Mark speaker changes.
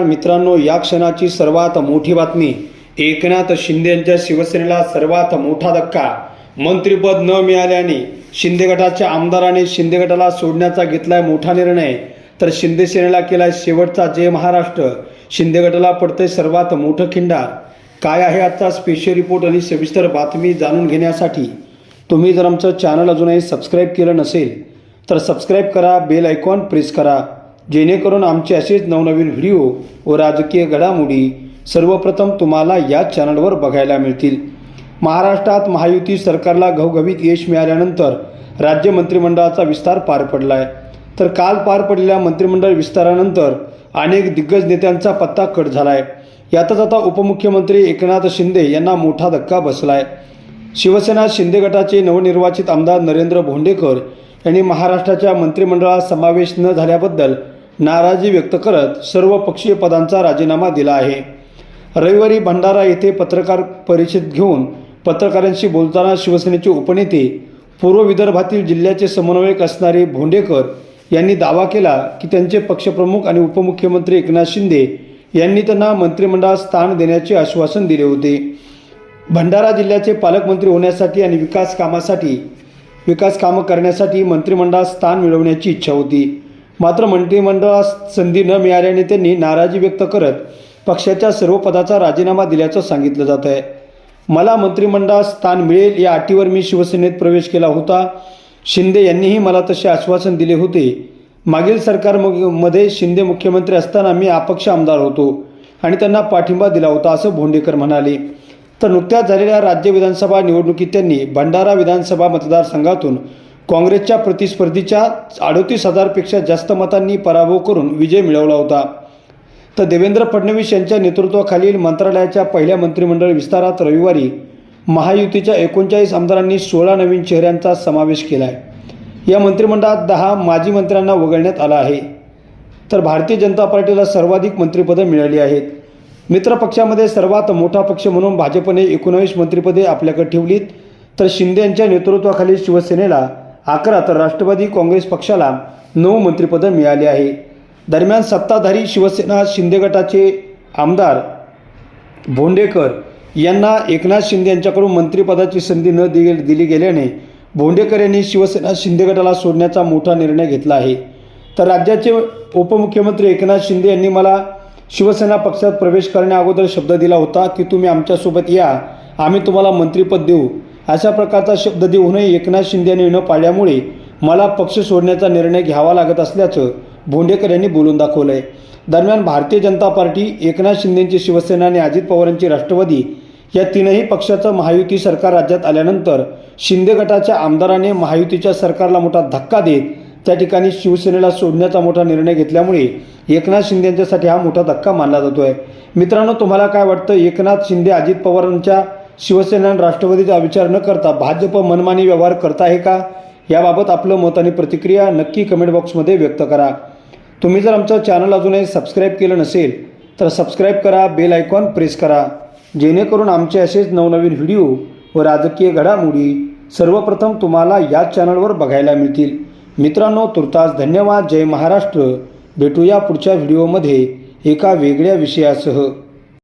Speaker 1: मित्रांनो या क्षणाची सर्वात मोठी बातमी. एकनाथ शिंदे यांच्या शिवसेनेला सर्वात मोठा धक्का. मंत्रिपद न मिळाल्याने शिंदे गटाच्या आमदाराने शिंदे गटाला सोडण्याचा घेतलाय मोठा निर्णय. तर शिंदे सेनेला केलाय शेवटचा जय महाराष्ट्र. शिंदे गटाला पडतंय सर्वात मोठं खिंडार काय आहे आजचा स्पेशल रिपोर्ट आणि सविस्तर बातमी जाणून घेण्यासाठी? तुम्ही जर आमचं चॅनल अजूनही सबस्क्राईब केलं नसेल तर सबस्क्राईब करा बेल आयकॉन प्रेस करा. जेणेकरून आमचे असेच नवनवीन व्हिडिओ व राजकीय घडामोडी सर्वप्रथम तुम्हाला या चॅनलवर बघायला मिळतील. महाराष्ट्रात महायुती सरकारला घवघवीत यश मिळाल्यानंतर राज्य मंत्रिमंडळाचा विस्तार पार पडला आहे तर काल पार पडलेल्या मंत्रिमंडळ विस्तारानंतर अनेक दिग्गज नेत्यांचा पत्ता कट झाला आहे यातच आता उपमुख्यमंत्री एकनाथ शिंदे यांना मोठा धक्का बसला आहे शिवसेना शिंदे गटाचे नवनिर्वाचित आमदार नरेंद्र भोंडेकर यांनी महाराष्ट्राच्या मंत्रिमंडळात समावेश न झाल्याबद्दल नाराजी व्यक्त करत सर्व पक्षीय पदांचा राजीनामा दिला आहे. रविवारी भंडारा येथे पत्रकार परिषद घेऊन पत्रकारांशी बोलताना शिवसेनेचे उपनेते पूर्व विदर्भातील जिल्ह्याचे समन्वयक असणारे भोंडेकर यांनी दावा केला की त्यांचे पक्षप्रमुख आणि उपमुख्यमंत्री एकनाथ शिंदे यांनी त्यांना मंत्रिमंडळात स्थान देण्याचे आश्वासन दिले होते. भंडारा जिल्ह्याचे पालकमंत्री होण्यासाठी आणि विकास कामासाठी विकास कामं करण्यासाठी मंत्रिमंडळात स्थान मिळवण्याची इच्छा होती. मात्र मंत्रिमंडळास संधी न मिळाल्याने त्यांनी नाराजी व्यक्त करत पक्षाच्या सर्व पदाचा राजीनामा दिल्याचं सांगितलं जात आहे. मला मंत्रिमंडळात स्थान मिळेल या अटीवर मी शिवसेनेत प्रवेश केला होता. शिंदे यांनीही मला तसे आश्वासन दिले होते. मागील सरकारमध्ये शिंदे मुख्यमंत्री असताना मी अपक्ष आमदार होतो आणि त्यांना पाठिंबा दिला होता असं भोंडेकर म्हणाले. तर नुकत्याच झालेल्या राज्य विधानसभा निवडणुकीत त्यांनी भंडारा विधानसभा मतदारसंघातून काँग्रेसच्या प्रतिस्पर्धीच्या अडतीस हजारपेक्षा जास्त मतांनी पराभव करून विजय मिळवला होता. तर देवेंद्र फडणवीस यांच्या नेतृत्वाखालील मंत्रालयाच्या पहिल्या मंत्रिमंडळ विस्तारात रविवारी महायुतीच्या एकोणचाळीस आमदारांनी सोळा नवीन चेहऱ्यांचा समावेश केला आहे या मंत्रिमंडळात दहा माजी मंत्र्यांना वगळण्यात आलं आहे. तर भारतीय जनता पार्टीला सर्वाधिक मंत्रिपदं मिळाली आहेत. मित्रपक्षामध्ये सर्वात मोठा पक्ष म्हणून भाजपने एकोणावीस मंत्रिपदे आपल्याकडे ठेवलीत. तर शिंदे यांच्या नेतृत्वाखाली शिवसेनेला अकरा तर राष्ट्रवादी काँग्रेस पक्षाला नऊ मंत्रिपदं मिळाली आहे. दरम्यान सत्ताधारी शिवसेना शिंदे गटाचे आमदार भोंडेकर यांना एकनाथ शिंदे यांच्याकडून मंत्रिपदाची संधी न दिली दिली गेल्याने भोंडेकर यांनी शिवसेना शिंदे गटाला सोडण्याचा मोठा निर्णय घेतला आहे. तर राज्याचे उपमुख्यमंत्री एकनाथ शिंदे यांनी मला शिवसेना पक्षात प्रवेश करण्याअगोदर शब्द दिला होता की तुम्ही आमच्यासोबत या. आम्ही तुम्हाला मंत्रिपद देऊ. अशा प्रकारचा शब्द देऊनही एकनाथ शिंदे यांनी न पाळल्यामुळे मला पक्ष सोडण्याचा निर्णय घ्यावा लागत असल्याचं भोंडेकर यांनी बोलून दाखवलं आहे दरम्यान भारतीय जनता पार्टी एकनाथ शिंदेंची शिवसेना आणि अजित पवारांची राष्ट्रवादी या तीनही पक्षाचं महायुती सरकार राज्यात आल्यानंतर शिंदे गटाच्या आमदाराने महायुतीच्या सरकारला मोठा धक्का देत त्या ठिकाणी शिवसेनेला सोडण्याचा मोठा निर्णय घेतल्यामुळे एकनाथ शिंदे यांच्यासाठी हा मोठा धक्का मानला जातो आहे मित्रांनो तुम्हाला काय वाटतं? एकनाथ शिंदे अजित पवारांच्या शिवसेना आणि राष्ट्रवादीचा विचार न करता भाजप मनमानी व्यवहार करत आहे का? याबाबत आपलं मत आणि प्रतिक्रिया नक्की कमेंट बॉक्समध्ये व्यक्त करा. तुम्ही जर आमचं चॅनल अजूनही सबस्क्राईब केलं नसेल तर सबस्क्राईब करा बेल आयकॉन प्रेस करा. जेणेकरून आमचे असेच नवनवीन व्हिडिओ व राजकीय घडामोडी सर्वप्रथम तुम्हाला याच चॅनलवर बघायला मिळतील. मित्रांनो तुर्तास धन्यवाद. जय महाराष्ट्र. भेटूया पुढच्या व्हिडिओमध्ये एका वेगळ्या विषयासह.